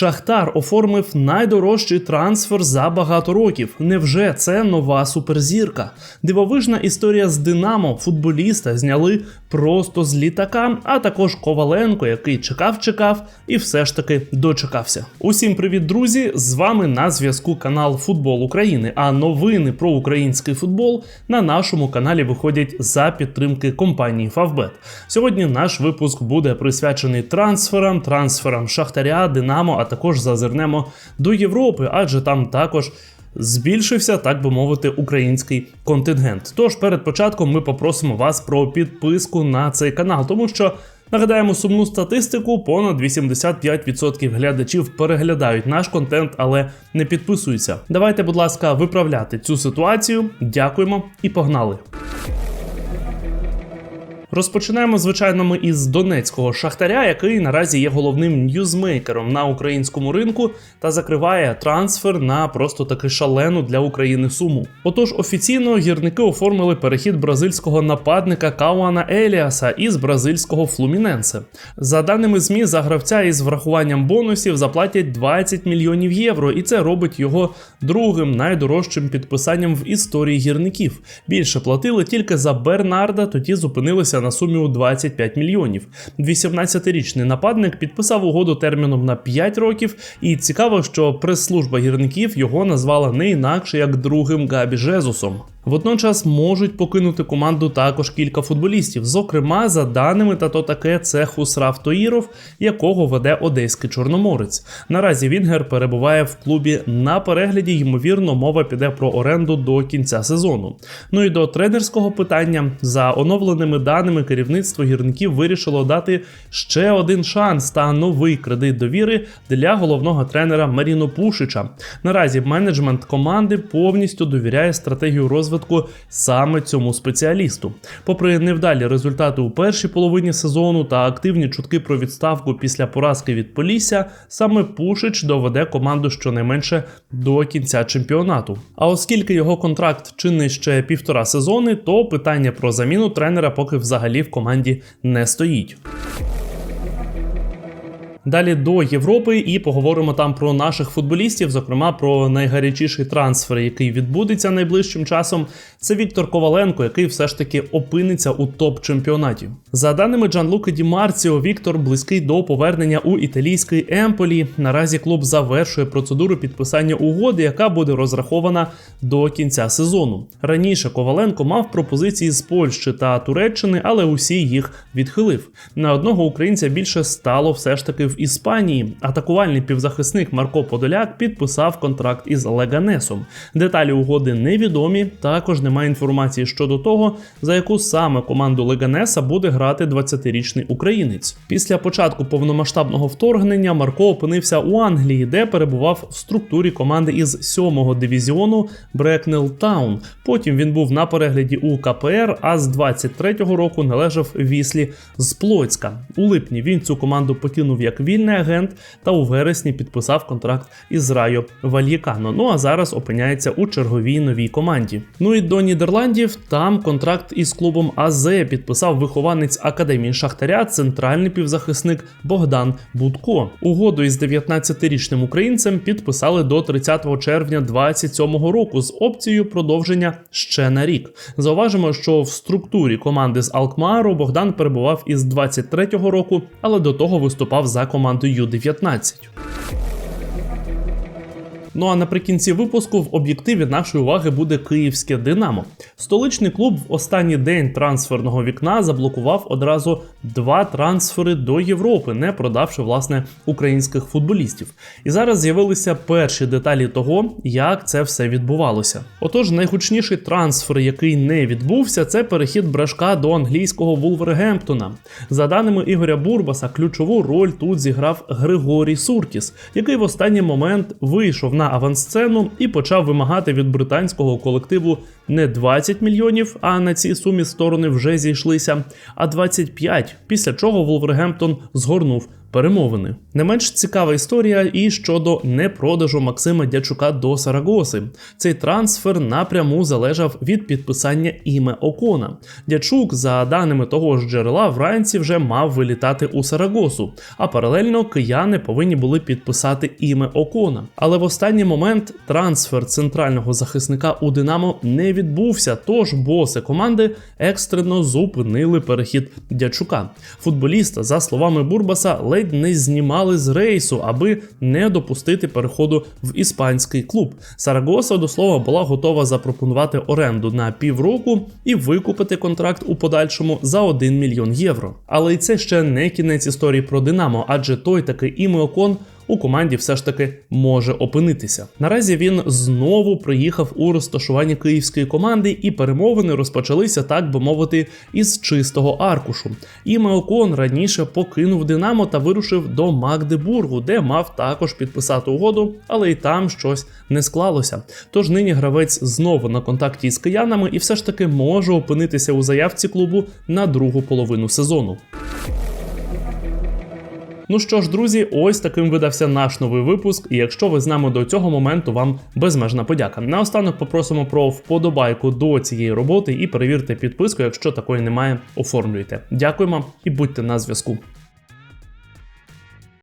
Шахтар оформив найдорожчий трансфер за багато років. Невже це нова суперзірка? Дивовижна історія з Динамо. Футболіста зняли просто з літака, а також Коваленко, який чекав, чекав і все ж таки дочекався. Усім привіт, друзі! З вами на зв'язку канал Футбол України. А новини про український футбол на нашому каналі виходять за підтримки компанії Фавбет. Сьогодні наш випуск буде присвячений трансферам, трансферам Шахтаря, Динамо, також зазирнемо до Європи, адже там також. Збільшився, так би мовити, український контингент. Тож перед початком ми попросимо вас про підписку на цей канал, тому що нагадаємо сумну статистику: понад 85% глядачів переглядають наш контент, але не підписуються. Давайте, будь ласка, виправляти цю ситуацію. Дякуємо і погнали. Розпочинаємо, звичайно, ми із донецького шахтаря, який наразі є головним ньюзмейкером на українському ринку та закриває трансфер на просто таки шалену для України суму. Отож, офіційно гірники оформили перехід бразильського нападника Кауана Еліаса із бразильського Флуміненсе. За даними ЗМІ, за гравця із врахуванням бонусів заплатять 20 мільйонів євро, і це робить його другим найдорожчим підписанням в історії гірників. Більше платили тільки за Бернарда, тоді зупинилися на сумі у 25 мільйонів. 18-річний нападник підписав угоду терміном на 5 років, і цікаво, що прес-служба гірників його назвала не інакше як другим Габі Жезусом. Водночас можуть покинути команду також кілька футболістів. Зокрема, за даними та то таке це Хусрав Тоїров, якого веде одеський чорноморець. Наразі Вінгер перебуває в клубі на перегляді. Ймовірно, мова піде про оренду до кінця сезону. Ну і до тренерського питання за оновленими даними керівництво гірників вирішило дати ще один шанс та новий кредит довіри для головного тренера Маріно Пушича. Наразі менеджмент команди повністю довіряє стратегію розвитку розвитку саме цьому спеціалісту. Попри невдалі результати у першій половині сезону та активні чутки про відставку після поразки від Полісся, саме Пушич доведе команду щонайменше до кінця чемпіонату. А оскільки його контракт чинний ще півтора сезони, то питання про заміну тренера поки взагалі в команді не стоїть. Далі до Європи і поговоримо там про наших футболістів, зокрема про найгарячіший трансфер, який відбудеться найближчим часом. Це Віктор Коваленко, який все ж таки опиниться у топ-чемпіонаті. За даними Джанлуки Ді Марціо, Віктор близький до повернення у італійський Емполі. Наразі клуб завершує процедуру підписання угоди, яка буде розрахована до кінця сезону. Раніше Коваленко мав пропозиції з Польщі та Туреччини, але усі їх відхилив. На одного українця більше стало все ж таки в Іспанії. Атакувальний півзахисник Марко Подоляк підписав контракт із Леганесом. Деталі угоди невідомі. Також немає інформації щодо того, за яку саме команду Леганеса буде грати 20-річний українець. Після початку повномасштабного вторгнення Марко опинився у Англії, де перебував в структурі команди із 7-го дивізіону Брекнел Таун. Потім він був на перегляді у КПР, а з 23-го року належав Віслі з Плоцька. У липні він цю команду покинув як вільний агент та у вересні підписав контракт із Райо Вальєкано. Ну а зараз опиняється у черговій новій команді. Ну і до Нідерландів там контракт із клубом АЗ підписав вихованець академії Шахтаря, центральний півзахисник Богдан Будко. Угоду із 19-річним українцем підписали до 30 червня 2027 року з опцією продовження ще на рік. Зауважимо, що в структурі команди з Алкмару Богдан перебував із 23-го року, але до того виступав за командою Ю-19. Ну а наприкінці випуску в об'єктиві нашої уваги буде київське Динамо. Столичний клуб в останній день трансферного вікна заблокував одразу два трансфери до Європи, не продавши власне українських футболістів. І зараз з'явилися перші деталі того, як це все відбувалося. Отож, найгучніший трансфер, який не відбувся, це перехід брашка до англійського Вулвергемптона. За даними Ігоря Бурбаса, ключову роль тут зіграв Григорій Суркіс, який в останній момент вийшов на авансцену і почав вимагати від британського колективу не 20 мільйонів, а на цій сумі сторони вже зійшлися, а 25, після чого Волвергемптон згорнув перемовини. Не менш цікава історія і щодо непродажу Максима Дячука до Сарагоси. Цей трансфер напряму залежав від підписання іме Окона. Дячук, за даними того ж джерела, вранці вже мав вилітати у Сарагосу, а паралельно кияни повинні були підписати іме Окона. Але в останній момент трансфер центрального захисника у Динамо не відбувся. Тож боси команди екстрено зупинили перехід Дячука. Футболіста, за словами Бурбаса, ледь не знімали з рейсу, аби не допустити переходу в іспанський клуб. Сарагоса, до слова, була готова запропонувати оренду на півроку і викупити контракт у подальшому за 1 мільйон євро. Але і це ще не кінець історії про Динамо, адже той таки і Окон у команді все ж таки може опинитися. Наразі він знову приїхав у розташування київської команди, і перемовини розпочалися, так би мовити, із чистого аркушу. Іме Окон раніше покинув Динамо та вирушив до Магдебургу, де мав також підписати угоду, але й там щось не склалося. Тож нині гравець знову на контакті із киянами і все ж таки може опинитися у заявці клубу на другу половину сезону. Ну що ж, друзі, ось таким видався наш новий випуск. І якщо ви з нами до цього моменту, вам безмежна подяка. Наостанок попросимо про вподобайку до цієї роботи і перевірте підписку, якщо такої немає, оформлюйте. Дякуємо і будьте на зв'язку.